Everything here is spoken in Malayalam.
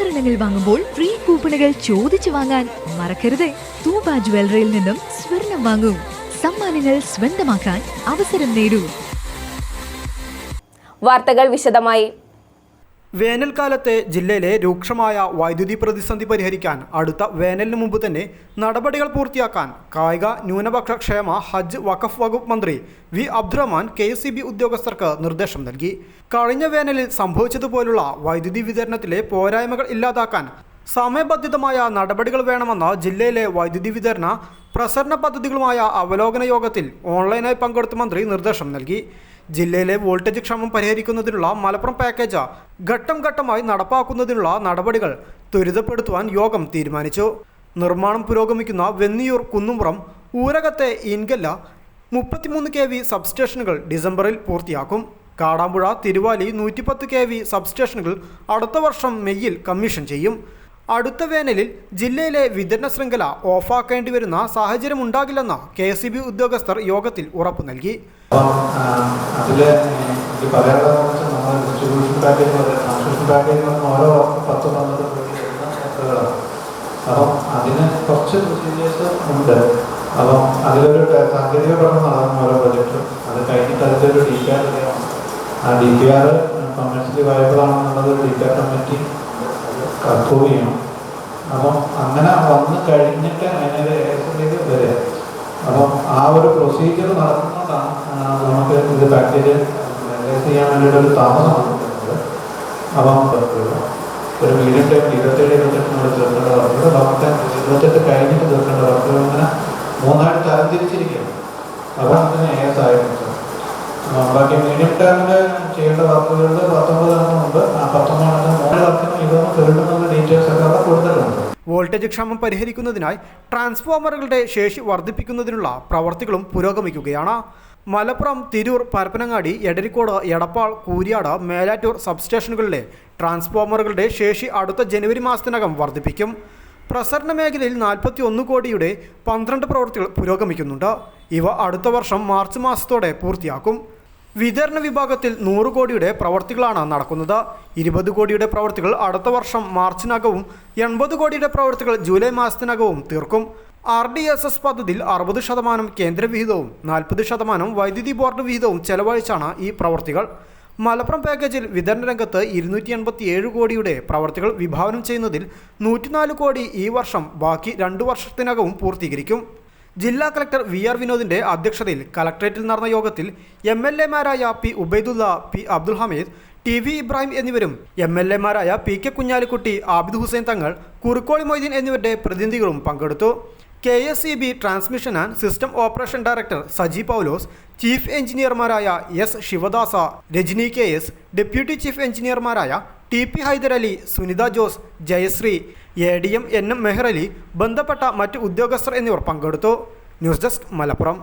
ആഭരണങ്ങൾ വാങ്ങുമ്പോൾ ഫ്രീ കൂപ്പണുകൾ ചോദിച്ചു വാങ്ങാൻ മറക്കരുത്. തൂബ ജ്വല്ലറിയിൽ നിന്നും സ്വർണം വാങ്ങൂ. സമ്മാനങ്ങൾ സ്വന്തമാക്കാൻ അവസരം നേടൂ. വാർത്തകൾ വിശദമായി. വേനൽക്കാലത്തെ ജില്ലയിലെ രൂക്ഷമായ വൈദ്യുതി പ്രതിസന്ധി പരിഹരിക്കാൻ അടുത്ത വേനലിന് മുമ്പ് തന്നെ നടപടികൾ പൂർത്തിയാക്കാൻ കായിക ന്യൂനപക്ഷ ക്ഷേമ ഹജ്ജ് വഖഫ് വകുപ്പ് മന്ത്രി വി അബ്ദുറഹ്മാൻ കെ എസ് ഉദ്യോഗസ്ഥർക്ക് നിർദ്ദേശം നൽകി. കഴിഞ്ഞ വേനലിൽ സംഭവിച്ചതുപോലുള്ള വൈദ്യുതി വിതരണത്തിലെ പോരായ്മകൾ ഇല്ലാതാക്കാൻ സമയബന്ധിതമായ നടപടികൾ വേണമെന്ന ജില്ലയിലെ വൈദ്യുതി വിതരണ പ്രസരണ പദ്ധതികളുമായ അവലോകന യോഗത്തിൽ ഓൺലൈനായി പങ്കെടുത്ത മന്ത്രി നിർദ്ദേശം നൽകി. ജില്ലയിലെ വോൾട്ടേജ് ക്ഷാമം പരിഹരിക്കുന്നതിനുള്ള മലപ്പുറം പാക്കേജ് ഘട്ടം ഘട്ടമായി നടപ്പാക്കുന്നതിനുള്ള നടപടികൾ ത്വരിതപ്പെടുത്തുവാൻ യോഗം തീരുമാനിച്ചു. നിർമ്മാണം പുരോഗമിക്കുന്ന വെന്നിയൂർ കുന്നുംപുറം ഊരകത്തെ ഇൻകല്ല മുപ്പത്തിമൂന്ന് കെ വി സബ്സ്റ്റേഷനുകൾ ഡിസംബറിൽ പൂർത്തിയാക്കും. കാടാമ്പുഴ തിരുവാലി നൂറ്റിപ്പത്ത് കെ വി സബ്സ്റ്റേഷനുകൾ അടുത്ത വർഷം മെയ്യിൽ കമ്മീഷൻ ചെയ്യും. അടുത്ത വേനലിൽ ജില്ലയിലെ വിതരണ ശൃംഖല ഓഫാക്കേണ്ടി വരുന്ന സാഹചര്യം ഉണ്ടാകില്ലെന്ന് കെ എസ് ഉദ്യോഗസ്ഥർ യോഗത്തിൽ ഉറപ്പു നൽകി. അപ്പം അതിൽ ഇത് പറയാനുള്ളതെന്ന് നമ്മൾ ഡിസ്ട്രിബ്യൂഷൻ പാക്കേജ് ട്രാൻസ്മിഷൻ പാക്കേജ് പറഞ്ഞാൽ ഓരോ പത്ത് പന്ത്രണ്ട് കോടി വരുന്ന യാത്രകളാണ്. അപ്പം അതിന് കുറച്ച് ഉണ്ട്. അപ്പം അതിലൊരു സാങ്കേതിക പഠനം നടന്നു അത് കഴിഞ്ഞിട്ട് അതിന്റെ ഒരു ഡി ആ D P R commercially viable committee approve ചെയ്യണം. അപ്പം അങ്ങനെ വന്നു കഴിഞ്ഞിട്ട് അതിനൊരു ഏകദേശത്തേക്ക് വരിക. അപ്പം ആ ഒരു പ്രൊസീജിയർ നടത്തുന്നതാണ് ആ, നമുക്ക് ഇത് പാക്കേജ് ചെയ്യാൻ വേണ്ടിയിട്ട് ഒരു താമസം വന്നിട്ടുണ്ട് അപ്പം ഒരു മീഡിയം ടൈം ഇരുപത്തേഴ് നമ്മൾ തീർക്കേണ്ട വർക്കുകൾ നമുക്ക് ഇരുപത്തെട്ട് കഴിഞ്ഞിട്ട് തീർക്കേണ്ട വർക്കുകൾ അങ്ങനെ മൂന്നായിട്ട് തരംതിരിച്ചിരിക്കുകയാണ് അതാണ് അതിന് ഏസ് ആയിരുന്നത് ആ, ബാക്കി മീഡിയം ടൈമിൽ ചെയ്യേണ്ട വർക്കുകളിൽ പത്തൊമ്പത് ഉണ്ട്. ആ പത്തൊമ്പത് വോൾട്ടേജ് ക്ഷാമം പരിഹരിക്കുന്നതിനായി ട്രാൻസ്ഫോമറുകളുടെ ശേഷി വർദ്ധിപ്പിക്കുന്നതിനുള്ള പ്രവർത്തികളും പുരോഗമിക്കുകയാണ്. മലപ്പുറം തിരൂർ പരപ്പനങ്ങാടി എടരിക്കോട് എടപ്പാൾ കൂരിയാട് മേലാറ്റൂർ സബ്സ്റ്റേഷനുകളിലെ ട്രാൻസ്ഫോമറുകളുടെ ശേഷി അടുത്ത ജനുവരി മാസത്തിനകം വർദ്ധിപ്പിക്കും. പ്രസരണ മേഖലയിൽ നാൽപ്പത്തി ഒന്ന് കോടിയുടെ പന്ത്രണ്ട് പ്രവൃത്തികൾ പുരോഗമിക്കുന്നുണ്ട്. ഇവ അടുത്ത വർഷം മാർച്ച് മാസത്തോടെ പൂർത്തിയാക്കും. വിതരണ വിഭാഗത്തിൽ നൂറ് കോടിയുടെ പ്രവർത്തികളാണ് നടക്കുന്നത്. ഇരുപത് കോടിയുടെ പ്രവർത്തികൾ അടുത്ത വർഷം മാർച്ചിനകവും എൺപത് കോടിയുടെ പ്രവർത്തികൾ ജൂലൈ മാസത്തിനകവും തീർക്കും. ആർ ഡി എസ് എസ് പദ്ധതിയിൽ അറുപത് ശതമാനം കേന്ദ്രവിഹിതവും നാൽപ്പത് ശതമാനം വൈദ്യുതി ബോർഡ് വിഹിതവും ചെലവഴിച്ചാണ് ഈ പ്രവർത്തികൾ. മലപ്പുറം പാക്കേജിൽ വിതരണ രംഗത്ത് ഇരുന്നൂറ്റി എൺപത്തി ഏഴ് കോടിയുടെ പ്രവർത്തികൾ വിഭാവനം ചെയ്യുന്നതിൽ നൂറ്റിനാല് കോടി ഈ വർഷം ബാക്കി രണ്ടു വർഷത്തിനകവും പൂർത്തീകരിക്കും. ജില്ലാ കളക്ടർ വി ആർ വിനോദിന്റെ അധ്യക്ഷതയിൽ കളക്ടറേറ്റിൽ നടന്ന യോഗത്തിൽ M L എമാരായ P Ubaidulla P Abdul Hameed T V Ibrahim എന്നിവരും എം എൽ എമാരായ പി കെ കുഞ്ഞാലിക്കുട്ടി ആബിദ് ഹുസൈൻ തങ്ങൾ കുറുക്കോളി മൊയ്തീൻ എന്നിവരുടെ പ്രതിനിധികളും പങ്കെടുത്തു. K S E B transmission and system operation director Saji Paulose chief എഞ്ചിനീയർമാരായ S Sivadasa Rajani K S deputy chief എഞ്ചിനീയർമാരായ T P Hyderali Sunitha Jose Jayasree A D M N M Mehrali ബന്ധപ്പെട്ട മറ്റ് ഉദ്യോഗസ്ഥർ എന്നിവർ പങ്കെടുത്തു. News desk Malappuram.